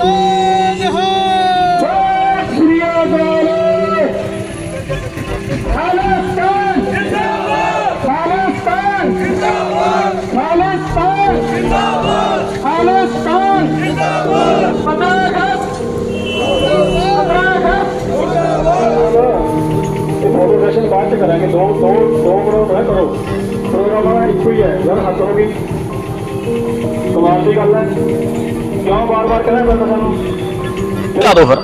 ਸੋਨ ਹੋ ਸ੍ਰੀ ਅਕਾਲ ਖਾਲਿਸਤਾਨ ਜਿੰਦਾਬਾਦ ਖਾਲਿਸਤਾਨ ਜਿੰਦਾਬਾਦ ਖਾਲਿਸਤਾਨ ਜਿੰਦਾਬਾਦ ਖਾਲਿਸਤਾਨ ਜਿੰਦਾਬਾਦ ਪਤਾਗਤ ਮੋਟੀਵੇਸ਼ਨ ਬਾਅਦ ਚ ਕਰਾਂਗੇ ਦੋ ਦੋ ਦੋ ਪ੍ਰੋਗਰਾਮ ਹੈ ਕਰੋ ਪ੍ਰੋਗਰਾਮ ਆ ਇੱਕੋ ਹੀ ਹੈ ਯਾਰ ਹੱਥ ਹੋ ਕਮਾਲ ਦੀ ਗੱਲ ਹੈ ਕਿਉਂ ਬਾਰ-ਬਾਰ ਕਹਿਣਾ ਪੈਂਦਾ ਸਾਨੂੰ ਲਾ ਦੋ ਫਿਰ।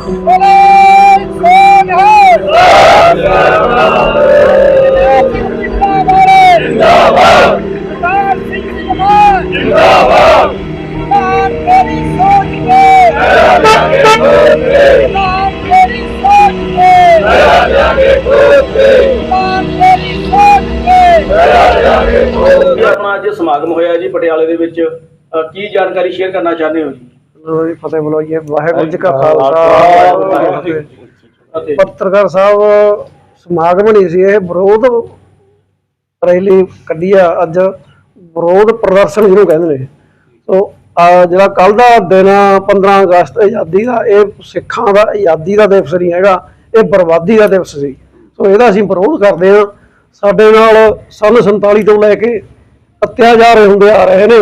ਇਹ ਆਪਣਾ ਅੱਜ ਸਮਾਗਮ ਹੋਇਆ ਜੀ ਪਟਿਆਲੇ ਦੇ ਵਿੱਚ। ਕੀ ਜਾਣਕਾਰੀ ਸ਼ੇਅਰ ਕਰਨਾ ਚਾਹੁੰਦੇ ਹੋ ਜੀ? ਜੀ ਫਤਿਹ ਬੁਲਾਈਏ ਵਾਹਿਗੁਰੂ ਜੀ ਕਾ ਖਾਲਸਾ ਅਤੇ ਪੱਤਰਕਾਰ ਸਾਹਿਬ ਸਮਾਗਮ ਨਹੀਂ ਸੀ ਇਹ ਵਿਰੋਧ ਰੈਲੀ ਕੱਢੀ ਆ ਅੱਜ ਵਿਰੋਧ ਪ੍ਰਦਰਸ਼ਨ ਜਿਹਨੂੰ ਕਹਿੰਦੇ ਨੇ। ਸੋ ਆ ਜਿਹੜਾ ਕੱਲ ਦਾ ਦਿਨ ਆ, 15 ਅਗਸਤ ਆਜ਼ਾਦੀ ਦਾ ਇਹ ਸਿੱਖਾਂ ਦਾ ਆਜ਼ਾਦੀ ਦਾ ਦਿਵਸ ਨਹੀਂ ਹੈਗਾ ਇਹ ਬਰਬਾਦੀ ਦਾ ਦਿਵਸ ਸੀ। ਸੋ ਇਹਦਾ ਅਸੀਂ ਵਿਰੋਧ ਕਰਦੇ ਹਾਂ। ਸਾਡੇ ਨਾਲ ਸੰਨ 47 ਤੋਂ ਲੈ ਕੇ ਅਤਿਆਚਾਰ ਹੁੰਦੇ ਆ ਰਹੇ ਨੇ।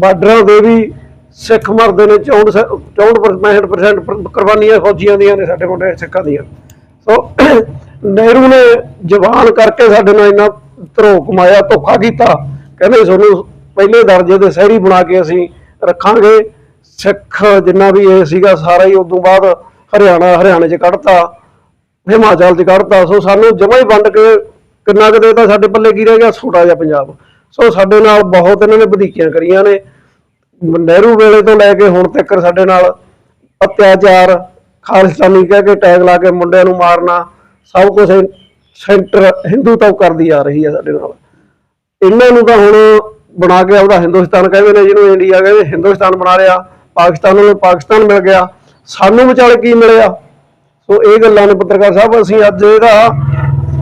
ਬਾਰਡਰਾਂ ਦੇ ਵੀ ਸਿੱਖ ਮਰਦੇ ਨੇ 64 64% ਕੁਰਬਾਨੀਆਂ ਫੌਜੀਆਂ ਦੀਆਂ ਨੇ ਸਾਡੇ ਮੁੰਡੇ ਸਿੱਖਾਂ ਦੀਆਂ। ਸੋ, ਨਹਿਰੂ ਨੇ ਜਵਾਨ ਕਰਕੇ ਸਾਡੇ ਨਾਲ ਇੰਨਾ ਧਰੋ ਕਮਾਇਆ, ਧੋਖਾ ਕੀਤਾ। ਕਹਿੰਦੇ ਤੁਹਾਨੂੰ ਪਹਿਲੇ ਦਰਜੇ ਦੇ ਸ਼ਹਿਰੀ ਬਣਾ ਕੇ ਅਸੀਂ ਰੱਖਾਂਗੇ। ਸਿੱਖ ਜਿੰਨਾ ਵੀ ਇਹ ਸੀਗਾ, ਸਾਰਾ ਹੀ ਉਦੋਂ ਬਾਅਦ ਹਰਿਆਣਾ, ਹਰਿਆਣੇ 'ਚ ਕੱਢਤਾ, ਹਿਮਾਚਲ 'ਚ ਕੱਢਤਾ। ਸੋ, ਸਾਨੂੰ ਜਮਾ ਹੀ ਵੰਡ ਕੇ ਕਿੰਨਾ ਕੁ ਦੇਤਾ, ਸਾਡੇ ਪੱਲੇ ਕੀ ਰਹਿ ਗਿਆ? ਛੋਟਾ ਜਿਹਾ ਪੰਜਾਬ। ਸੋ ਸਾਡੇ ਨਾਲ ਬਹੁਤ ਇਹਨਾਂ ਨੇ ਵਧੀਕੀਆਂ ਕਰੀਆਂ ਨੇ। ਨਹਿਰੂ ਵੇਲੇ ਤੋਂ ਲੈ ਕੇ ਹੁਣ ਤੱਕ ਸਾਡੇ ਨਾਲ ਅਤਿਆਚਾਰ, ਖਾਲਿਸਤਾਨੀ ਕਹਿ ਕੇ ਟੈਗ ਲਾ ਕੇ ਮੁੰਡਿਆਂ ਨੂੰ ਮਾਰਨਾ, ਸਭ ਕੁਝ ਸੈਂਟਰ ਹਿੰਦੂ ਤੋਂ ਕਰਦੀ ਆ ਰਹੀ ਹੈ ਸਾਡੇ ਨਾਲ। ਇਹਨਾਂ ਨੂੰ ਤਾਂ ਹੁਣ ਬਣਾ ਕੇ ਆਪਦਾ ਹਿੰਦੁਸਤਾਨ ਕਹਿੰਦੇ ਨੇ, ਜਿਹਨੂੰ ਇੰਡੀਆ ਕਹਿੰਦੇ ਹਿੰਦੁਸਤਾਨ ਬਣਾ ਲਿਆ, ਪਾਕਿਸਤਾਨ ਨੂੰ ਪਾਕਿਸਤਾਨ ਮਿਲ ਗਿਆ, ਸਾਨੂੰ ਵਿਚਾਲੇ ਕੀ ਮਿਲਿਆ? ਸੋ ਇਹ ਗੱਲਾਂ ਨੇ ਪੱਤਰਕਾਰ ਸਾਹਿਬ, ਅਸੀਂ ਅੱਜ ਇਹਦਾ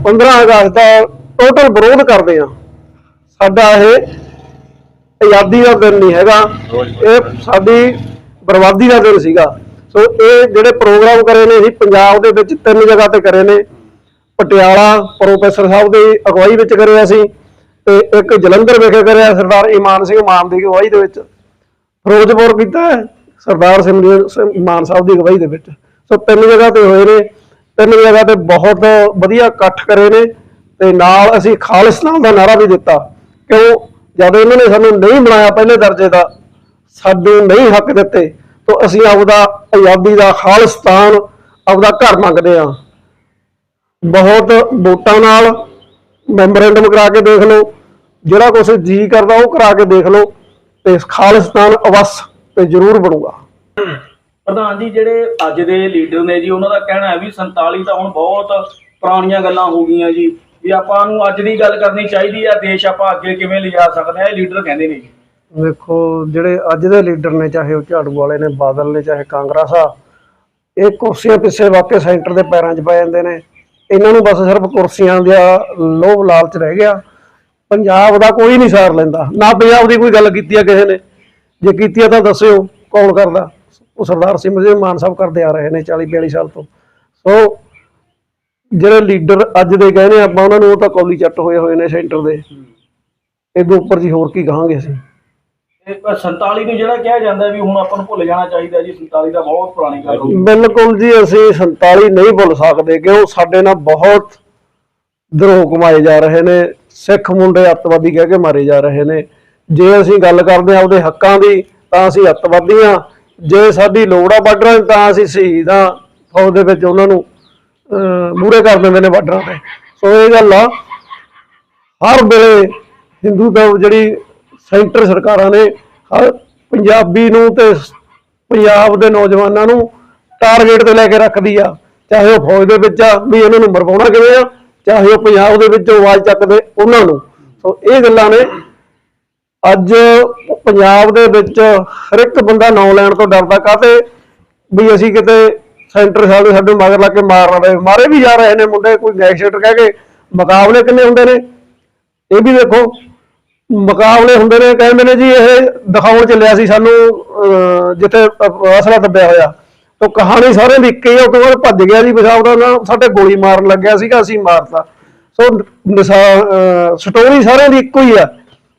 15 ਅਗਸਤ ਦਾ ਟੋਟਲ ਵਿਰੋਧ ਕਰਦੇ ਹਾਂ। ਸਾਡਾ ਇਹ ਆਜ਼ਾਦੀ ਦਾ ਦਿਨ ਨਹੀਂ ਹੈਗਾ। ਇਹ ਸਾਡੀ ਬਰਬਾਦੀ ਦਾ ਦਿਨ ਸੀਗਾ। ਸੋ ਇਹ ਜਿਹੜੇ ਪ੍ਰੋਗਰਾਮ ਕਰੇ ਨੇ, ਅਸੀਂ ਪੰਜਾਬ ਦੇ ਵਿੱਚ ਤਿੰਨ ਜਗ੍ਹਾ ਤੇ ਕਰੇ ਨੇ। ਪਟਿਆਲਾ ਪ੍ਰੋਫੈਸਰ ਸਾਹਿਬ ਦੀ ਅਗਵਾਈ ਵਿੱਚ ਕਰਿਆ ਸੀ ਤੇ ਇੱਕ ਜਲੰਧਰ ਵਿਖੇ ਕਰਿਆ ਸਰਦਾਰ ਇਮਾਨ ਸਿੰਘ ਮਾਨ ਦੀ ਅਗਵਾਈ ਦੇ ਵਿੱਚ। ਫਿਰੋਜ਼ਪੁਰ ਕੀਤਾ ਸਰਦਾਰ ਸਿਮਰਨ ਸਿੰਘ ਮਾਨ ਸਾਹਿਬ ਦੀ ਅਗਵਾਈ ਦੇ ਵਿੱਚ। ਸੋ ਤਿੰਨ ਜਗ੍ਹਾ ਤੇ ਹੋਏ ਨੇ। ਤਿੰਨ ਜਗ੍ਹਾ ਤੇ ਬਹੁਤ ਵਧੀਆ ਇਕੱਠ ਕਰੇ ਨੇ ਤੇ ਨਾਲ ਅਸੀਂ ਖਾਲਿਸਤਾਨ ਦਾ ਨਾਰਾ ਵੀ ਦਿੱਤਾ। ਕਿਉਂ? ਜਦ ਇਹਨਾਂ ਨੇ ਸਾਨੂੰ ਨਹੀਂ ਬਣਾਇਆ ਪਹਿਲੇ ਦਰਜੇ ਦਾ, ਸਾਨੂੰ ਨਹੀਂ ਹੱਕ ਦਿੱਤੇ, ਤਾਂ ਅਸੀਂ ਆਪਦਾ ਆਜ਼ਾਦੀ ਦਾ ਖਾਲਿਸਤਾਨ ਆਪਦਾ ਘਰ ਮੰਗਦੇ ਆ ਬਹੁਤ ਵੋਟਾਂ ਨਾਲ ਮੈਮੋਰੈਂਡਮ ਕਰਾ ਕੇ ਦੇਖ ਲਓ, ਜਿਹੜਾ ਕੁਛ ਜੀ ਕਰਦਾ ਉਹ ਕਰਾ ਕੇ ਦੇਖ ਲਓ, ਤੇ ਖਾਲਿਸਤਾਨ ਅਵਸ ਤੇ ਜ਼ਰੂਰ ਬਣੂਗਾ। ਪ੍ਰਧਾਨ ਜੀ, ਜਿਹੜੇ ਅੱਜ ਦੇ ਲੀਡਰ ਨੇ ਜੀ, ਉਹਨਾਂ ਦਾ ਕਹਿਣਾ ਹੈ ਵੀ 47 ਤਾਂ ਹੁਣ ਬਹੁਤ ਪੁਰਾਣੀਆਂ ਗੱਲਾਂ ਹੋ ਗਈਆਂ ਜੀ। ਵੀ ਆਪਾਂ ਨੂੰ ਅੱਜ ਦੀ ਗੱਲ ਕਰਨੀ ਚਾਹੀਦੀ ਆ, ਦੇਸ਼ ਆਪਾਂ ਅੱਗੇ ਕਿਵੇਂ ਲਿਜਾ ਸਕਦੇ ਆ, ਇਹ ਲੀਡਰ ਕਹਿੰਦੇ ਨੇ ਜੀ। ਵੇਖੋ ਜਿਹੜੇ ਅੱਜ ਦੇ ਲੀਡਰ ਨੇ, ਚਾਹੇ ਉਹ ਝਾੜੂ ਵਾਲੇ ਨੇ, ਬਾਦਲ ਨੇ, ਚਾਹੇ ਕਾਂਗਰਸ ਆ, ਇਹ ਕੁਰਸੀਆਂ ਪਿੱਛੇ ਵਾਕੇ ਸੈਂਟਰ ਦੇ ਪੈਰਾਂ 'ਚ ਪੈ ਜਾਂਦੇ ਨੇ। ਇਹਨਾਂ ਨੂੰ ਬਸ ਸਿਰਫ ਕੁਰਸੀਆਂ ਦਾ ਲੋਭ ਲਾਲਚ ਰਹਿ ਗਿਆ। ਪੰਜਾਬ ਦਾ ਕੋਈ ਨਹੀਂ ਸਾਰ ਲੈਂਦਾ। ਨਾ ਪੰਜਾਬ ਦੀ ਕੋਈ ਗੱਲ ਕੀਤੀ ਆ ਕਿਸੇ ਨੇ। ਜੇ ਕੀਤੀ ਆ ਤਾਂ ਦੱਸਿਓ ਕੌਣ ਕਰਦਾ। ਉਹ ਸਰਦਾਰ ਸਿਮਰਜੀਤ ਮਾਨ ਸਾਹਿਬ ਕਰਦੇ ਆ ਰਹੇ ਨੇ 40 42 ਸਾਲ ਤੋਂ। ਸੋ ਜਿਹੜੇ ਲੀਡਰ ਅੱਜ ਦੇ ਕਹਿੰਦੇ ਆਪਾਂ ਉਹਨਾਂ ਨੂੰ ਉਹ ਤਾਂ ਕੌਲੀ ਚੱਟ ਹੋਏ ਹੋਏ ਨੇ ਸੈਂਟਰ ਦੇ। ਇਹਦੇ ਉੱਪਰ ਜੀ ਹੋਰ ਕੀ ਕਹਾਂਗੇ ਅਸੀਂ? ਇਹ 47 ਨੂੰ ਜਿਹੜਾ ਕਿਹਾ ਜਾਂਦਾ ਵੀ ਹੁਣ ਆਪਾਂ ਨੂੰ ਭੁੱਲ ਜਾਣਾ ਚਾਹੀਦਾ ਜੀ 47 ਦਾ ਬਹੁਤ ਪੁਰਾਣੀ ਗੱਲ ਹੋ ਗਈ। ਬਿਲਕੁਲ ਜੀ ਅਸੀਂ 47 ਨਹੀਂ ਭੁੱਲ ਸਕਦੇ ਕਿਉਂ ਸਾਡੇ ਨਾਲ ਬਹੁਤ ਦਰੋਹ ਕਮਾਏ ਜਾ ਰਹੇ ਨੇ ਸਿੱਖ ਮੁੰਡੇ ਅੱਤਵਾਦੀ ਕਹਿ ਕੇ ਮਾਰੇ ਜਾ ਰਹੇ ਨੇ। ਜੇ ਅਸੀਂ ਗੱਲ ਕਰਦੇ ਹਾਂ ਆਪਦੇ ਹੱਕਾਂ ਦੀ ਤਾਂ ਅਸੀਂ ਅੱਤਵਾਦੀ ਹਾਂ ਜੇ ਸਾਡੀ ਲੋੜ ਆ ਬਾਰਡਰਾਂ ਤਾਂ ਅਸੀਂ ਸ਼ਹੀਦ ਫੌਜ ਦੇ ਵਿੱਚ ਉਹਨਾਂ ਨੂੰ ਮੂਰੇ ਕਰ ਦਿੰਦੇ ਨੇ ਬਾਰਡਰਾਂ ਤੇ। ਸੋ ਇਹ ਗੱਲ ਆ, ਹਰ ਵੇਲੇ ਹਿੰਦੂ ਦਾ ਜਿਹੜੀ ਸੈਂਟਰ ਸਰਕਾਰਾਂ ਨੇ, ਹਰ ਪੰਜਾਬੀ ਨੂੰ ਤੇ ਪੰਜਾਬ ਦੇ ਨੌਜਵਾਨਾਂ ਨੂੰ ਟਾਰਗੇਟ ਤੇ ਲੈ ਕੇ ਰੱਖਦੀ ਆ। ਚਾਹੇ ਉਹ ਫੌਜ ਦੇ ਵਿੱਚ ਆ, ਵੀ ਇਹਨਾਂ ਨੂੰ ਮਰਵਾਉਣਾ ਕਿਵੇਂ ਆ, ਚਾਹੇ ਉਹ ਪੰਜਾਬ ਦੇ ਵਿੱਚ ਆਵਾਜ਼ ਚੱਕਦੇ ਉਹਨਾਂ ਨੂੰ। ਸੋ ਇਹ ਗੱਲਾਂ ਨੇ, ਅੱਜ ਪੰਜਾਬ ਦੇ ਵਿੱਚ ਹਰ ਇੱਕ ਬੰਦਾ ਨਾਂ ਲੈਣ ਤੋਂ ਡਰਦਾ ਕਾਤੇ ਵੀ ਅਸੀਂ ਕਿਤੇ ਸੈਂਟਰ ਸਾਹਿਬ ਦੇ ਸਾਡੇ ਮਗਰ ਲੱਗ ਕੇ ਮਾਰ ਨਾ। ਮਾਰੇ ਵੀ ਜਾ ਰਹੇ ਨੇ ਮੁੰਡੇ, ਕੋਈ ਗੈਂਗਸਟਰ ਕਹਿ ਕੇ ਮੁਕਾਬਲੇ ਕਿੰਨੇ ਹੁੰਦੇ ਨੇ? ਇਹ ਵੀ ਦੇਖੋ, ਮੁਕਾਬਲੇ ਹੁੰਦੇ ਨੇ ਕਹਿੰਦੇ ਨੇ ਜੀ, ਇਹ ਦਿਖਾਉਣ ਚੱਲਿਆ ਸੀ ਸਾਨੂੰ ਜਿੱਥੇ ਅ- ਅਸਲਾ ਦੱਬਿਆ ਹੋਇਆ। ਤਾਂ ਕਹਾਣੀ ਸਾਰਿਆਂ ਦੀ ਇੱਕ ਹੀ ਆ, ਉਹ ਤੋਂ ਬਾਅਦ ਭੱਜ ਗਿਆ ਜੀ ਪਿਸ਼ਾਬ ਦਾ ਨਾ, ਸਾਡੇ ਗੋਲੀ ਮਾਰਨ ਲੱਗਿਆ ਸੀਗਾ, ਅਸੀਂ ਮਾਰਤਾ। ਸੋ ਨਿਸ਼ਾ- ਸਟੋਰੀ ਸਾਰਿਆਂ ਦੀ ਇੱਕੋ ਹੀ ਆ,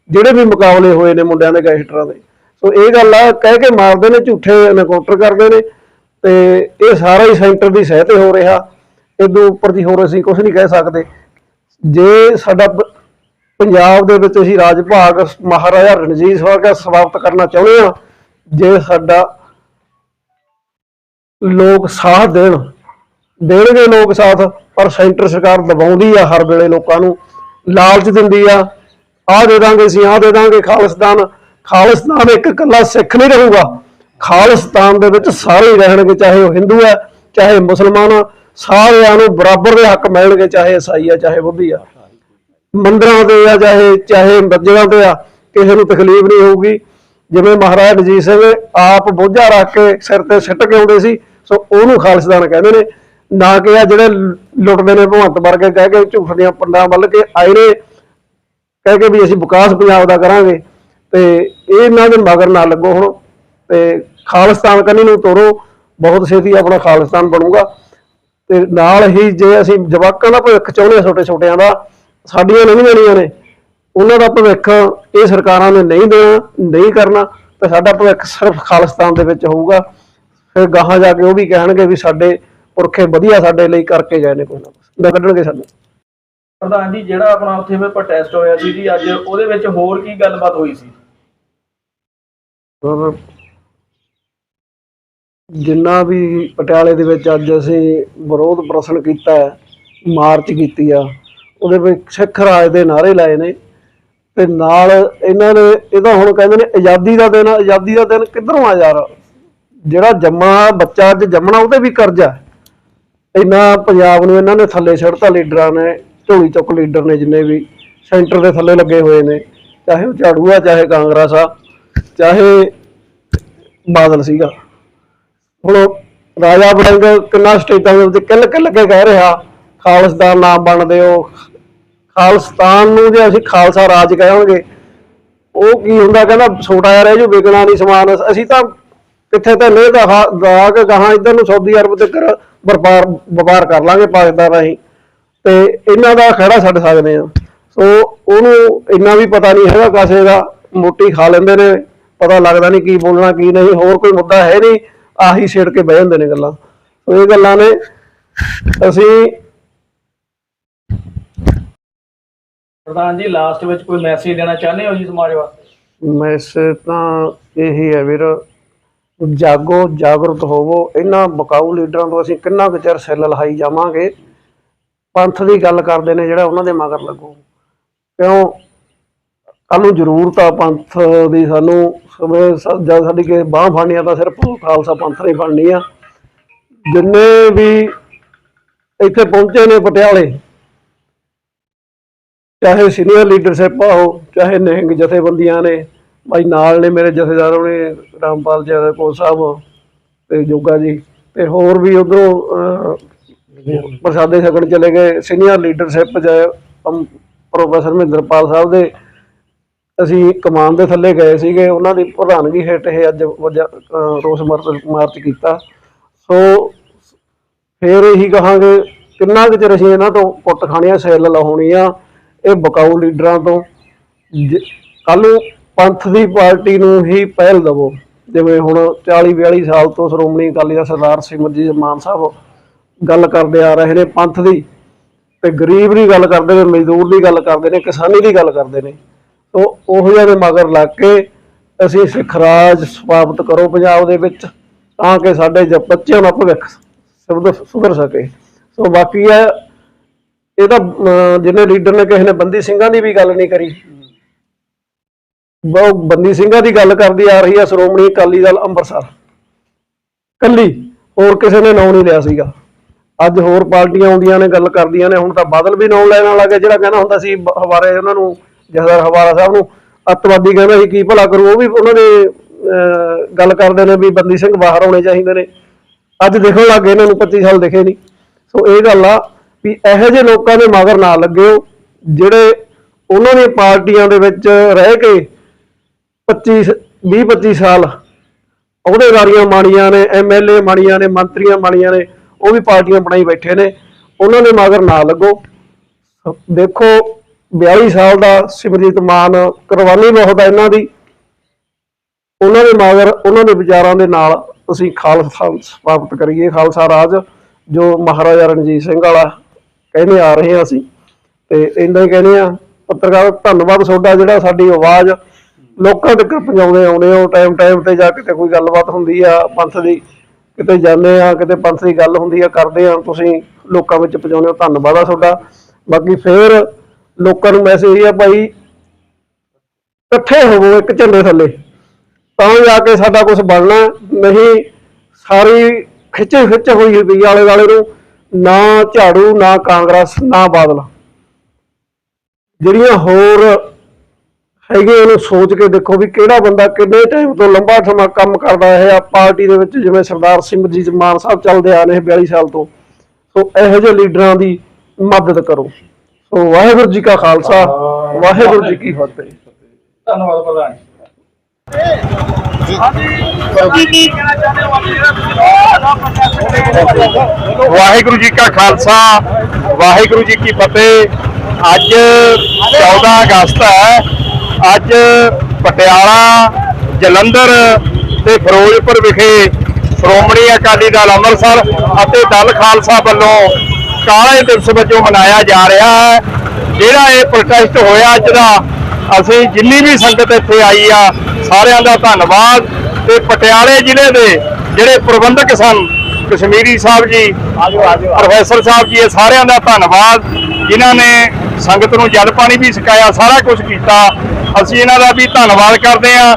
ਜਿਹੜੇ ਵੀ ਮੁਕਾਬਲੇ ਹੋਏ ਨੇ ਮੁੰਡਿਆਂ ਦੇ, ਗੈਂਗਸਟਰਾਂ ਦੇ। ਸੋ ਇਹ ਗੱਲ ਆ, ਕਹਿ ਕੇ ਮਾਰਦੇ ਨੇ, ਝੂਠੇ ਐਨਕਾਊਂਟਰ ਕਰਦੇ ਨੇ। ਤੇ ਇਹ ਸਾਰਾ ਹੀ ਸੈਂਟਰ ਦੀ ਸਹਿ ਤੇ ਹੋ ਰਿਹਾ। ਇਦੋਂ ਉੱਪਰ ਦੀ ਹੋਰ ਅਸੀਂ ਕੁਝ ਨਹੀਂ ਕਹਿ ਸਕਦੇ। ਜੇ ਸਾਡਾ ਪੰਜਾਬ ਦੇ ਵਿੱਚ ਅਸੀਂ ਰਾਜ ਭਾਗ ਮਹਾਰਾਜਾ ਰਣਜੀਤ ਸਿੰਘ ਦਾ ਸਵਾਗਤ ਕਰਨਾ ਚਾਹੁੰਦੇ ਹਾਂ, ਜੇ ਸਾਡਾ ਲੋਕ ਸਾਥ ਦੇਣ, ਦੇਣਗੇ ਲੋਕ ਸਾਥ, ਪਰ ਸੈਂਟਰ ਸਰਕਾਰ ਦਬਾਉਂਦੀ ਆ ਹਰ ਵੇਲੇ ਲੋਕਾਂ ਨੂੰ। ਲਾਲਚ ਦਿੰਦੀ ਆ, ਆਹ ਦੇ ਦਾਂਗੇ ਅਸੀਂ, ਆਹ ਦੇ ਦਾਂਗੇ ਖਾਲਿਸਤਾਨ ਖਾਲਿਸਤਾਨ ਇੱਕ ਇਕੱਲਾ ਸਿੱਖ ਨਹੀਂ ਰਹੂਗਾ। ਖਾਲਿਸਤਾਨ ਦੇ ਵਿੱਚ ਸਾਰੇ ਹੀ ਰਹਿਣਗੇ, ਚਾਹੇ ਉਹ ਹਿੰਦੂ ਹੈ, ਚਾਹੇ ਮੁਸਲਮਾਨ ਆ, ਸਾਰਿਆਂ ਨੂੰ ਬਰਾਬਰ ਦੇ ਹੱਕ ਮਿਲਣਗੇ, ਚਾਹੇ ਈਸਾਈ ਆ, ਚਾਹੇ ਬੁੱਧੀ ਆ। ਮੰਦਰਾਂ ਤੇ ਆ, ਚਾਹੇ ਚਾਹੇ ਮਸਜਿਦਾਂ ਤੇ ਆ, ਕਿਸੇ ਨੂੰ ਤਕਲੀਫ ਨਹੀਂ ਹੋਊਗੀ। ਜਿਵੇਂ ਮਹਾਰਾਜਾ ਰਣਜੀਤ ਸਿੰਘ ਆਪ ਬੋਝਾ ਰੱਖ ਕੇ ਸਿਰ ਤੇ ਸਿੱਟ ਕੇ ਆਉਂਦੇ ਸੀ, ਸੋ ਉਹਨੂੰ ਖਾਲਿਸਤਾਨ ਕਹਿੰਦੇ ਨੇ। ਨਾ ਕਿ ਆ ਜਿਹੜੇ ਲੁੱਟਦੇ ਨੇ ਭਗਵੰਤ ਵਰਗੇ ਕਹਿ ਕੇ ਝੂਠ ਦੀਆਂ ਪੰਡਾਂ ਵੱਲ ਕੇ ਆਏ ਨੇ, ਕਹਿ ਕੇ ਵੀ ਅਸੀਂ ਵਿਕਾਸ ਪੰਜਾਬ ਦਾ ਕਰਾਂਗੇ। ਤੇ ਇਹ ਇਹਨਾਂ ਦੇ ਮਗਰ ਨਾ ਲੱਗੋ ਹੁਣ, ਤੇ ਖਾਲਿਸਤਾਨ ਕੰਨੀ ਨੂੰ ਤੋਰੋ ਬਹੁਤ ਛੇਤੀ ਆਪਣਾ ਖਾਲਿਸਤਾਨ ਬਣੂਗਾ। ਤੇ ਨਾਲ ਹੀ ਜੇ ਅਸੀਂ ਜਵਾਕਾਂ ਦਾ ਭਵਿੱਖ ਚਾਹੁੰਦੇ ਹਾਂ ਛੋਟੇ ਛੋਟਿਆਂ ਦਾ ਸਾਡੀਆਂ ਨਹੀਂ ਜਾਣੀਆਂ ਨੇ ਉਹਨਾਂ ਦਾ ਭਵਿੱਖ ਇਹ ਸਰਕਾਰਾਂ ਨੇ ਨਹੀਂ ਦੇਣਾ ਨਹੀਂ ਕਰਨਾ ਤੇ ਸਾਡਾ ਭਵਿੱਖ ਸਿਰਫ ਖਾਲਿਸਤਾਨ ਦੇ ਵਿੱਚ ਹੋਊਗਾ। ਫਿਰ ਗਾਹਾਂ ਜਾ ਕੇ ਉਹ ਵੀ ਕਹਿਣਗੇ ਵੀ ਸਾਡੇ ਪੁਰਖੇ ਵਧੀਆ ਸਾਡੇ ਲਈ ਕਰਕੇ ਗਏ ਨੇ ਕੋਈ ਨਾ ਕੁਛ। ਕੱਢਣਗੇ ਸਾਨੂੰ ਪ੍ਰਧਾਨ ਜੀ ਜਿਹੜਾ ਆਪਣਾ ਉੱਥੇ ਵੀ ਪ੍ਰੋਟੈਸਟ ਹੋਇਆ ਸੀ ਜੀ ਅੱਜ ਉਹਦੇ ਵਿੱਚ ਹੋਰ ਕੀ ਗੱਲਬਾਤ ਹੋਈ ਸੀ? ਜਿੰਨਾ ਵੀ ਪਟਿਆਲੇ ਦੇ ਵਿੱਚ ਅੱਜ ਅਸੀਂ ਵਿਰੋਧ ਪ੍ਰਦਰਸ਼ਨ ਕੀਤਾ ਹੈ, ਮਾਰਚ ਕੀਤੀ ਆ, ਉਹਦੇ ਵਿੱਚ ਸਿੱਖ ਰਾਜ ਦੇ ਨਾਰੇ ਲਾਏ ਨੇ ਤੇ ਨਾਲ ਇਹਨਾਂ ਨੇ, ਇਹਦਾ ਹੁਣ ਕਹਿੰਦੇ ਨੇ ਆਜ਼ਾਦੀ ਦਾ ਦਿਨ ਆਜ਼ਾਦੀ ਦਾ ਦਿਨ ਕਿੱਧਰੋਂ ਆ ਯਾਰ? ਜਿਹੜਾ ਜੰਮਾ ਬੱਚਾ ਅੱਜ ਜੰਮਣਾ, ਉਹਦੇ ਵੀ ਕਰਜ਼ਾ ਇੰਨਾ ਪੰਜਾਬ ਨੂੰ ਇਹਨਾਂ ਨੇ ਥੱਲੇ ਛੱਡਤਾ ਲੀਡਰਾਂ ਨੇ, ਝੋਲੀ ਚੁੱਕ ਲੀਡਰ ਨੇ ਜਿੰਨੇ ਵੀ, ਸੈਂਟਰ ਦੇ ਥੱਲੇ ਲੱਗੇ ਹੋਏ ਨੇ, ਚਾਹੇ ਉਹ ਝਾੜੂ ਆ ਚਾਹੇ ਕਾਂਗਰਸ ਆ, ਚਾਹੇ ਬਾਦਲ ਸੀਗਾ। ਹੁਣ ਰਾਜਾ ਬੜਿੰਗ ਕਿੰਨਾ ਸਟੇਟਾਂ ਦੇ ਉੱਤੇ ਕਿੱਲ ਕਿੱਲ ਕੇ ਕਹਿ ਰਿਹਾ, ਖਾਲਸ ਦਾ ਨਾਮ ਬਣਦੇ ਹੋ, ਖਾਲਸਤਾਨ ਨੂੰ ਜੇ ਅਸੀਂ ਖਾਲਸਾ ਰਾਜ ਕਹਾਂਗੇ, ਉਹ ਕੀ ਹੁੰਦਾ ਕਹਿੰਦਾ ਛੋਟਾ ਜਿਹਾ ਰਹਿ ਜੋ, ਵਿਕਣਾ ਨਹੀਂ ਸਮਾਨ, ਅਸੀਂ ਤਾਂ ਕਿੱਥੇ ਤਾਂ ਲੈ ਦਾ ਦਾ ਕੇ ਗਾਹਾਂ ਇਧਰ ਨੂੰ ਸਾਊਦੀ ਅਰਬ ਤੱਕ ਵਪਾਰ ਵਪਾਰ ਕਰ ਲਾਂਗੇ ਪਾਕਿਸਤਾਨ ਰਾਹੀਂ। ਤੇ ਇਹਨਾਂ ਦਾ ਖੜਾ ਛੱਡ ਸਕਦੇ ਆ ਸੋ ਉਹਨੂੰ ਇੰਨਾ ਵੀ ਪਤਾ ਨਹੀਂ ਹੈਗਾ, ਕਾਸੇ ਦਾ, ਮੋਟੀ ਖਾ ਲੈਂਦੇ ਨੇ, ਪਤਾ ਲੱਗਦਾ ਨਹੀਂ ਕੀ ਬੋਲਣਾ, ਕੀ ਨਹੀਂ, ਹੋਰ ਕੋਈ ਮੁੱਦਾ ਹੈ ਨਹੀਂ। ਆਹੀ ਛੇੜ ਕੇ ਬਹਿ ਜਾਂਦੇ ਨੇ ਗੱਲਾਂ। ਸੋ ਇਹ ਗੱਲਾਂ ਨੇ ਅਸੀਂ ਪ੍ਰਧਾਨ ਜੀ ਲਾਸਟ ਵਿੱਚ ਕੋਈ ਮੈਸੇਜ ਦੇਣਾ ਚਾਹੁੰਦੇ ਹੋ ਜੀ ਸਮਾਜ ਵਾਸਤੇ? ਮੈਸੇਜ ਤਾਂ ਇਹੀ ਹੈ ਵੀਰ ਜਾਗੋ ਜਾਗਰੂਕ ਹੋਵੋ। ਇਹਨਾਂ ਬਕਾਊ ਲੀਡਰਾਂ ਤੋਂ ਅਸੀਂ ਕਿੰਨਾ ਕੁ ਚਿਰ ਸੈੱਲ ਲਹਾਈ ਜਾਵਾਂਗੇ? ਪੰਥ ਦੀ ਗੱਲ ਕਰਦੇ ਨੇ ਜਿਹੜਾ ਉਹਨਾਂ ਦੇ ਮਗਰ ਲੱਗੋ। ਕਿਉਂ? ਕੱਲ ਨੂੰ ਜ਼ਰੂਰਤ ਆ ਪੰਥ ਦੀ, ਸਾਨੂੰ ਸਮੇਂ ਜਦ ਸਾਡੀ ਕਿਸੇ ਬਾਹ ਫੜਨੀ ਆ ਤਾਂ ਸਿਰਫ ਖਾਲਸਾ ਪੰਥ ਨੇ ਫੜਨੀ ਆ। ਜਿੰਨੇ ਵੀ ਇੱਥੇ ਪਹੁੰਚੇ ਨੇ ਪਟਿਆਲੇ, ਚਾਹੇ ਸੀਨੀਅਰ ਲੀਡਰਸ਼ਿਪ ਆ ਉਹ, ਚਾਹੇ ਨਿਹੰਗ ਜਥੇਬੰਦੀਆਂ ਨੇ ਭਾਈ ਨਾਲ ਨੇ ਮੇਰੇ ਜਥੇਦਾਰ ਨੇ ਰਾਮਪਾਲ ਜੀ ਸਾਹਿਬ ਤੇ ਜੋਗਾ ਜੀ ਤੇ ਹੋਰ ਵੀ ਉਧਰੋਂ ਪ੍ਰਸਾਦੇ ਛਕਣ ਚਲੇ ਗਏ। ਸੀਨੀਅਰ ਲੀਡਰਸ਼ਿਪ ਜੇ ਪ੍ਰੋਫੈਸਰ ਮਹਿੰਦਰਪਾਲ ਸਾਹਿਬ ਦੇ ਅਸੀਂ ਕਮਾਨ ਦੇ ਥੱਲੇ ਗਏ ਸੀਗੇ, ਉਹਨਾਂ ਦੀ ਪ੍ਰਧਾਨਗੀ ਹੇਠ ਇਹ ਅੱਜ ਵਜਾ- ਅਹ ਰੋਸ ਮਾਰਚ ਮਾਰਚ ਕੀਤਾ। ਸੋ ਫਿਰ ਇਹੀ ਕਹਾਂਗੇ, ਕਿੰਨਾ ਕੁ ਚਿਰ ਅਸੀਂ ਇਹਨਾਂ ਤੋਂ ਕੁੱਟ ਆ ਸੈੱਲ ਲਾਉਣੀ ਆ ਇਹ ਬਕਾਊ ਲੀਡਰਾਂ ਤੋਂ। ਕੱਲ ਨੂੰ ਪੰਥ ਦੀ ਪਾਰਟੀ ਨੂੰ ਹੀ ਪਹਿਲ ਦਵੋ, ਜਿਵੇਂ ਹੁਣ 40 42 ਸਾਲ ਤੋਂ ਸ਼੍ਰੋਮਣੀ ਅਕਾਲੀ ਦਾ ਸਰਦਾਰ ਸਿਮਰਜੀਤ ਮਾਨ ਸਾਹਿਬ ਗੱਲ ਕਰਦੇ ਆ ਰਹੇ ਨੇ ਪੰਥ ਦੀ, ਤੇ ਗਰੀਬ ਦੀ ਗੱਲ ਕਰਦੇ ਨੇ, ਮਜ਼ਦੂਰ ਦੀ ਗੱਲ ਕਰਦੇ ਨੇ, ਕਿਸਾਨੀ ਦੀ ਗੱਲ ਕਰਦੇ ਨੇ। ਉਹ ਉਹੋ ਜਿਹੇ ਮਗਰ ਲੱਗ ਕੇ ਅਸੀਂ ਸਿੱਖ ਰਾਜ ਸਥਾਪਿਤ ਕਰੋ ਪੰਜਾਬ ਦੇ ਵਿੱਚ, ਤਾਂ ਕਿ ਸਾਡੇ ਜ- ਬੱਚਿਆਂ ਦਾ ਭਵਿੱਖ ਸੁਧਰ ਸਕੇ। ਸੋ ਬਾਕੀ ਹੈ, ਇਹ ਤਾਂ ਜਿਹਨੇ ਲੀਡਰ ਨੇ, ਕਿਸੇ ਨੇ ਬੰਦੀ ਸਿੰਘਾਂ ਦੀ ਵੀ ਗੱਲ ਨਹੀਂ ਕਰੀ। ਉਹ ਬੰਦੀ ਸਿੰਘਾਂ ਦੀ ਗੱਲ ਕਰਦੀ ਆ ਰਹੀ ਹੈ ਸ਼੍ਰੋਮਣੀ ਅਕਾਲੀ ਦਲ ਅੰਮ੍ਰਿਤਸਰ। ਕੱਲੀ, ਹੋਰ ਕਿਸੇ ਨੇ ਨਾਂ ਨਹੀਂ ਲਿਆ ਸੀਗਾ। ਅੱਜ ਹੋਰ ਪਾਰਟੀਆਂ ਆਉਂਦੀਆਂ ਨੇ, ਗੱਲ ਕਰਦੀਆਂ ਨੇ, ਹੁਣ ਤਾਂ ਬਾਦਲ ਵੀ ਨਾਂ ਲੈਣ ਲੱਗੇ ਜਿਹੜਾ ਕਹਿੰਦਾ ਹੁੰਦਾ ਸੀ ਹਵਾਰੇ ਉਹਨਾਂ ਨੂੰ ਜਹਦਰ ਹਵਾਰਾ ਸਾਹਿਬ ਨੂੰ ਅੱਤਵਾਦੀ ਕਹਿੰਦਾ ਸੀ ਕੀ ਭਲਾ ਕਰੂ? ਉਹ ਵੀ ਉਹਨਾਂ ਦੇ ਅਹ, ਗੱਲ ਕਰਦੇ ਨੇ ਵੀ ਬੰਦੀ ਸਿੰਘ ਬਾਹਰ ਆਉਣੇ ਚਾਹੀਦੇ ਨੇ। ਅੱਜ ਦੇਖਣ ਲੱਗੇ ਇਹਨਾਂ ਨੂੰ 25 ਸਾਲ ਦਿਖੇ ਨਹੀਂ। ਸੋ ਇਹ ਗੱਲ ਆ ਵੀ ਇਹੋ ਜਿਹੇ ਲੋਕਾਂ ਦੇ ਮਗਰ ਨਾ ਲੱਗਿਓ ਜਿਹੜੇ ਉਹਨਾਂ ਦੀਆਂ ਪਾਰਟੀਆਂ ਦੇ ਵਿੱਚ ਰਹਿ ਕੇ 25 20 25 ਸਾਲ ਅਹੁਦੇਦਾਰੀਆਂ ਮਾਣੀਆਂ ਨੇ ਐਮਐਲਏ ਮਾਣੀਆਂ ਨੇ ਮੰਤਰੀਆਂ ਮਾਣੀਆਂ ਨੇ ਉਹ ਵੀ ਪਾਰਟੀਆਂ ਬਣਾਈ ਬੈਠੇ ਨੇ। ਉਹਨਾਂ ਦੇ ਮਗਰ ਨਾ ਲੱਗੋ। ਦੇਖੋ 42 ਸਾਲ ਦਾ ਸਿਮਰਜੀਤ ਮਾਨ, ਕੁਰਬਾਨੀ ਬਹੁਤ ਹੈ ਇਹਨਾਂ ਦੀ। ਉਹਨਾਂ ਦੇ ਮਗਰ, ਉਹਨਾਂ ਦੇ ਵਿਚਾਰਾਂ ਦੇ ਨਾਲ ਅਸੀਂ ਖਾਲਸਾ ਸਥਾਪਿਤ ਕਰੀਏ, ਖਾਲਸਾ ਰਾਜ, ਜੋ ਮਹਾਰਾਜਾ ਰਣਜੀਤ ਸਿੰਘ ਵਾਲਾ ਕਹਿੰਦੇ ਆ ਰਹੇ ਹਾਂ ਅਸੀਂ। ਤੇ ਇੰਨਾ ਹੀ ਕਹਿੰਦੇ ਆ ਪੱਤਰਕਾਰ, ਧੰਨਵਾਦ ਤੁਹਾਡਾ ਜਿਹੜਾ ਸਾਡੀ ਆਵਾਜ਼ ਲੋਕਾਂ ਤੱਕ ਪਹੁੰਚਾਉਂਦੇ ਆਉਂਦੇ ਹੋ। ਟਾਈਮ ਟਾਈਮ ਤੇ ਜਾ ਕੇ ਕੋਈ ਗੱਲਬਾਤ ਹੁੰਦੀ ਆ, ਪੰਥ ਦੀ ਕਿਤੇ ਜਾਂਦੇ ਆ ਕਿਤੇ ਪੰਥ ਦੀ ਗੱਲ ਹੁੰਦੀ ਆ, ਕਰਦੇ ਆ ਤੁਸੀਂ ਲੋਕਾਂ ਵਿੱਚ ਪਹੁੰਚਾਉਂਦੇ ਹੋ। ਧੰਨਵਾਦ ਆ ਤੁਹਾਡਾ। ਬਾਕੀ ਫੇਰ ਲੋਕਾਂ ਨੂੰ ਮੈਸੇਜ ਇਹ ਆ ਭਾਈ, ਇਕੱਠੇ ਹੋਵੋ ਇੱਕ ਝੰਡੇ ਥੱਲੇ। ਤਾਂ ਜਾ ਕੇ ਸਾਡਾ ਕੁਝ ਬਣਨਾ, ਨਹੀਂ, ਸਾਰੀ ਖਿੱਚ ਖਿੱਚ ਹੋਈ ਵੀ ਆਲੇ ਵਾਲੇ ਨੂੰ, ਨਾ ਝਾੜੂ, ਨਾ ਕਾਂਗਰਸ, ਨਾ ਬਾਦਲ। ਜਿਹੜੀਆਂ ਹੋਰ ਹੈਗੇ ਉਹਨੂੰ ਸੋਚ ਕੇ ਦੇਖੋ ਵੀ ਕਿਹੜਾ ਬੰਦਾ ਕਿੰਨੇ ਟਾਈਮ ਤੋਂ ਲੰਬਾ ਸਮਾਂ ਕੰਮ ਕਰਦਾ ਹੈ ਆ ਪਾਰਟੀ ਦੇ ਵਿੱਚ, ਜਿਵੇਂ ਸਰਦਾਰ ਸਿਮਰਜੀਤ ਮਾਨ ਸਾਹਿਬ ਚੱਲਦੇ ਆ ਨੇ 42 ਸਾਲ ਤੋਂ। ਸੋ ਇਹੋ ਜਿਹੇ ਲੀਡਰਾਂ ਦੀ ਮਦਦ ਕਰੋ। ਸੋ ਵਾਹਿਗੁਰੂ ਜੀ ਕਾ ਖਾਲਸਾ ਵਾਹਿਗੁਰੂ ਜੀ ਕੀ ਫਤਿਹ। ਧੰਨਵਾਦ ਪ੍ਰਧਾਨ ਵਾਹਿਗੁਰੂ ਜੀ ਕਾ ਖਾਲਸਾ ਵਾਹਿਗੁਰੂ ਜੀ ਕੀ ਫਤਿਹ। ਅੱਜ 14 ਅਗਸਤ ਹੈ। ਅੱਜ ਪਟਿਆਲਾ ਜਲੰਧਰ ਤੇ ਫਿਰੋਜ਼ਪੁਰ ਵਿਖੇ ਸ਼੍ਰੋਮਣੀ ਅਕਾਲੀ ਦਲ ਅੰਮ੍ਰਿਤਸਰ ਅਤੇ ਦਲ ਖਾਲਸਾ ਵੱਲੋਂ ਕਾਲੇ ਦਿਵਸ ਵਜੋਂ ਮਨਾਇਆ ਜਾ ਰਿਹਾ ਹੈ। ਜਿਹੜਾ ਇਹ ਪ੍ਰੋਟੈਸਟ ਹੋਇਆ ਅੱਜ ਦਾ, ਅਸੀਂ ਜਿੰਨੀ ਵੀ ਸੰਗਤ ਇੱਥੇ ਆਈ ਆ, ਸਾਰਿਆਂ ਦਾ ਧੰਨਵਾਦ। ਤੇ ਪਟਿਆਲੇ ਜ਼ਿਲ੍ਹੇ ਦੇ ਜਿਹੜੇ ਪ੍ਰਬੰਧਕ ਸਨ, ਕਸ਼ਮੀਰੀ ਸਾਹਿਬ ਜੀ, ਪ੍ਰੋਫੈਸਰ ਸਾਹਿਬ ਜੀ, ਇਹ ਸਾਰਿਆਂ ਦਾ ਧੰਨਵਾਦ। ਜਿਨ੍ਹਾਂ ਨੇ ਸੰਗਤ ਨੂੰ ਜਲ ਪਾਣੀ ਵੀ ਛਕਾਇਆ, ਸਾਰਾ ਕੁਝ ਕੀਤਾ। ਅਸੀਂ ਇਹਨਾਂ ਦਾ ਵੀ ਧੰਨਵਾਦ ਕਰਦੇ ਹਾਂ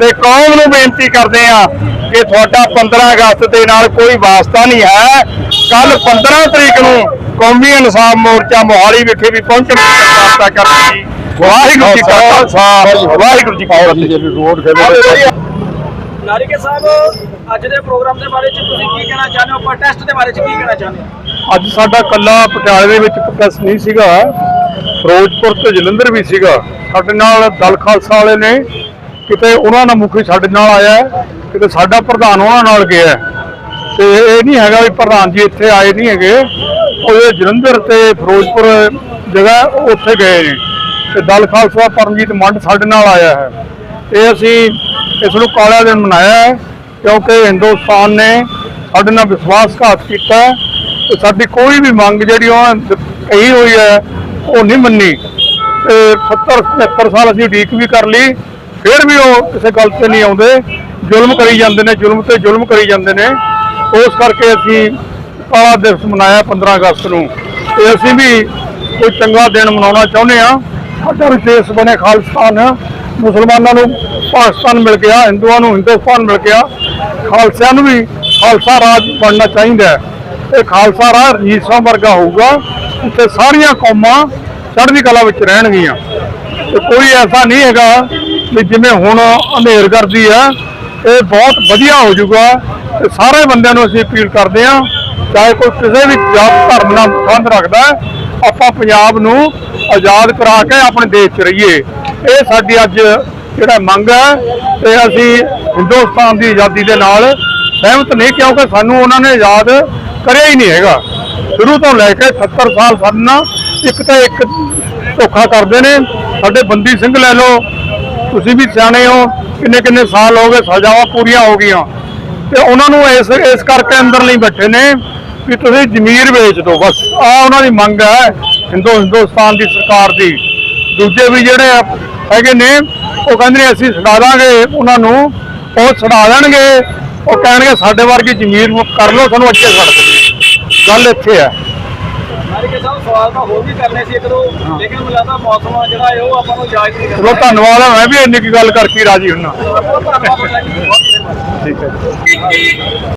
ਤੇ ਕੌਮ ਨੂੰ ਬੇਨਤੀ ਕਰਦੇ ਹਾਂ ਕਿ ਤੁਹਾਡਾ 15 ਅਗਸਤ ਦੇ ਨਾਲ ਕੋਈ ਵਾਸਤਾ ਨਹੀਂ ਹੈ। ਕੱਲ 15 ਤਰੀਕ ਨੂੰ ਕੌਮੀ ਇਨਸਾਫ ਮੋਰਚਾ ਮੋਹਾਲੀ ਵਿਖੇ ਵੀ ਪਹੁੰਚਣ ਦੀ ਵਾਸਤਾ ਕਰਨੀ ਵਾਹਿਗੁਰੂ ਜੀ ਕਾ ਖਾਲਸਾ ਵਾਹਿਗੁਰੂ ਜੀ ਕੀ ਫਤਿਹ। ਨਾਰਿਕੇ ਸਾਹਿਬ ਅੱਜ ਦੇ ਪ੍ਰੋਗਰਾਮ ਦੇ ਬਾਰੇ ਚ ਤੁਸੀਂ ਕੀ ਕਹਿਣਾ ਚਾਹੁੰਦੇ ਹੋ? ਪ੍ਰੋਟੈਸਟ ਦੇ ਬਾਰੇ ਚ ਕੀ ਕਹਿਣਾ ਚਾਹੁੰਦੇ ਹੋ? ਅੱਜ ਸਾਡਾ ਕੱਲਾ ਪਟਿਆਲੇ ਦੇ ਵਿੱਚ ਪ੍ਰੋਟੈਸਟ ਨਹੀਂ ਸੀਗਾ। ਫਿਰੋਜ਼ਪੁਰ ਤੇ ਜਲੰਧਰ ਵੀ ਸੀਗਾ। ਸਾਡੇ ਨਾਲ ਦਲ ਖਾਲਸਾ ਵਾਲੇ ਨੇ। ਕਿਤੇ ਉਹਨਾਂ ਦਾ ਮੁਖੀ ਸਾਡੇ ਨਾਲ ਆਇਆ ਹੈ, ਕਿਤੇ ਸਾਡਾ ਪ੍ਰਧਾਨ ਉਹਨਾਂ ਨਾਲ ਗਿਆ ਹੈ। ਤੇ ਇਹ ਨਹੀਂ ਹੈਗਾ ਵੀ ਪ੍ਰਧਾਨ ਜੀ ਇੱਥੇ ਆਏ ਨਹੀਂ ਹੈਗੇ। ਉਹ ਜਲੰਧਰ ਤੇ ਫਿਰੋਜ਼ਪੁਰ ਜਗ੍ਹਾ ਉੱਥੇ ਗਏ ਨੇ। ਤੇ ਦਲ ਖਾਲਸਾ ਪਰਮਜੀਤ ਮੰਡ ਸਾਡੇ ਨਾਲ ਆਇਆ ਹੈ। ਇਹ ਅਸੀਂ ਇਸ ਨੂੰ ਕਾਲਾ ਦਿਨ ਮਨਾਇਆ ਹੈ ਕਿਉਂਕਿ ਹਿੰਦੁਸਤਾਨ ਨੇ ਸਾਡੇ ਨਾਲ ਵਿਸ਼ਵਾਸਘਾਤ ਕੀਤਾ ਤੇ ਸਾਡੀ ਕੋਈ ਵੀ ਮੰਗ ਜਿਹੜੀ ਉਹ ਕਹੀ ਹੋਈ ਹੈ, ਉਹ ਨਹੀਂ ਮੰਨੀ। ਤੇ 70 75 ਸਾਲ ਅਸੀਂ ਉਡੀਕ ਵੀ ਕਰ ਲਈ, ਫਿਰ ਵੀ ਉਹ ਕਿਸੇ ਗੱਲ ਤੇ ਨਹੀਂ ਆਉਂਦੇ। ਜ਼ੁਲਮ ਕਰੀ ਜਾਂਦੇ ਨੇ, ਜ਼ੁਲਮ ਤੇ ਜ਼ੁਲਮ ਕਰੀ ਜਾਂਦੇ ਨੇ। ਉਸ ਕਰਕੇ ਅਸੀਂ ਕਾਲਾ ਦਿਵਸ ਮਨਾਇਆ 15 ਅਗਸਤ ਨੂੰ। ਤੇ ਅਸੀਂ ਵੀ ਕੋਈ ਚੰਗਾ ਦਿਨ ਮਨਾਉਣਾ ਚਾਹੁੰਦੇ ਆ ਸਾਡਾ ਵਿਸ਼ੇਸ਼ ਬਣੇ ਖਾਲਿਸਤਾਨ ਮੁਸਲਮਾਨਾਂ ਨੂੰ ਪਾਕਿਸਤਾਨ ਮਿਲ ਗਿਆ, ਹਿੰਦੂਆਂ ਨੂੰ ਹਿੰਦੁਸਤਾਨ ਮਿਲ ਗਿਆ। ਖਾਲਸਿਆਂ ਨੂੰ ਵੀ ਖਾਲਸਾ ਰਾਜ ਬਣਨਾ ਚਾਹੀਦਾ ਹੈ। ਇਹ ਖਾਲਸਾ ਰਾਜ ਰਣਜੀਤ ਵਰਗਾ ਹੋਊਗਾ, ਉੱਥੇ ਸਾਰੀਆਂ ਕੌਮਾਂ ਚੜ੍ਹਦੀ ਕਲਾ ਵਿੱਚ ਰਹਿਣਗੀਆਂ। ਤੇ ਕੋਈ ਐਸਾ ਨਹੀਂ ਹੈਗਾ ਵੀ ਜਿਵੇਂ ਹੁਣ ਹਨੇਰ ਕਰਦੀ ਹੈ, ਇਹ ਬਹੁਤ ਵਧੀਆ ਹੋ ਜਾਊਗਾ। ਤੇ ਸਾਰੇ ਬੰਦਿਆਂ ਨੂੰ ਅਸੀਂ ਅਪੀਲ ਕਰਦੇ ਹਾਂ, ਚਾਹੇ ਕੋਈ ਕਿਸੇ ਵੀ ਜਾਤ ਧਰਮ ਨਾਲ ਸੰਬੰਧ ਰੱਖਦਾ ਆਪਾਂ ਪੰਜਾਬ ਨੂੰ ਆਜ਼ਾਦ ਕਰਾ ਕੇ ਆਪਣੇ ਦੇਸ਼ 'ਚ ਰਹੀਏ। ਇਹ ਸਾਡੀ ਅੱਜ ਜਿਹੜਾ ਮੰਗ ਹੈ ਤੇ ਅਸੀਂ ਹਿੰਦੁਸਤਾਨ ਦੀ ਆਜ਼ਾਦੀ ਦੇ ਨਾਲ ਸਹਿਮਤ ਨਹੀਂ, ਕਿਉਂਕਿ ਸਾਨੂੰ ਉਹਨਾਂ ਨੇ ਆਜ਼ਾਦ ਕਰਿਆ ਹੀ ਨਹੀਂ ਹੈਗਾ। ਸ਼ੁਰੂ ਤੋਂ ਲੈ ਕੇ 70 ਸਾਲ ਸਾਡੇ ਨਾਲ ਇੱਕ ਤਾਂ ਇੱਕ ਧੋਖਾ ਕਰਦੇ ਨੇ। ਸਾਡੇ ਬੰਦੀ ਸਿੰਘ ਲੈ ਲਓ, ਤੁਸੀਂ ਵੀ ਸਿਆਣੇ ਹੋ ਕਿੰਨੇ ਕਿੰਨੇ ਸਾਲ ਹੋ ਗਏ ਸਜ਼ਾਵਾਂ ਪੂਰੀਆਂ ਹੋ ਗਈਆਂ। ਤੇ ਉਹਨਾਂ ਨੂੰ ਇਸ ਇਸ ਕਰਕੇ ਅੰਦਰ ਨਹੀਂ ਬੈਠੇ ਨੇ ਵੀ ਤੁਸੀਂ ਜ਼ਮੀਰ ਵੇਚ ਦਿਓ। ਬਸ ਆ ਉਹਨਾਂ ਦੀ ਮੰਗ ਹੈ ਹਿੰਦੂ ਹਿੰਦੁਸਤਾਨ ਦੀ ਸਰਕਾਰ ਦੀ। ਦੂਜੇ ਵੀ ਜਿਹੜੇ ਹੈਗੇ ਨੇ ਉਹ ਕਹਿੰਦੇ ਨੇ ਅਸੀਂ ਛਡਾ ਦਾਂਗੇ ਉਹਨਾਂ ਨੂੰ। ਉਹ ਛਡਾ ਦੇਣਗੇ ਉਹ ਕਹਿਣਗੇ ਸਾਡੇ ਵਰਗੀ ਜ਼ਮੀਰ ਕਰ ਲਓ ਸਾਨੂੰ ਅੱਗੇ ਛੱਡ ਦਿਓ। ਗੱਲ ਇੱਥੇ ਹੈ। ਨਾਰਿਕੇ ਸਾਹਿਬ ਸਵਾਲ ਤਾਂ ਹੋਰ ਵੀ ਕਰਨੇ ਸੀ ਇੱਕ ਦੋ ਲੇਕਿਨ ਮੈਨੂੰ ਲੱਗਦਾ ਮੌਸਮ ਆ ਜਿਹੜਾ ਹੈ ਉਹ ਆਪਾਂ ਨੂੰ ਇਜਾਜ਼ਤ ਨਹੀਂ ਚਲੋ ਧੰਨਵਾਦ ਹੈ ਮੈਂ ਵੀ ਇੰਨੀ ਕੀ ਗੱਲ ਕਰਕੇ ਰਾਜੀ ਹੁੰਨਾ। ਕਰਦਾ ਠੀਕ ਹੈ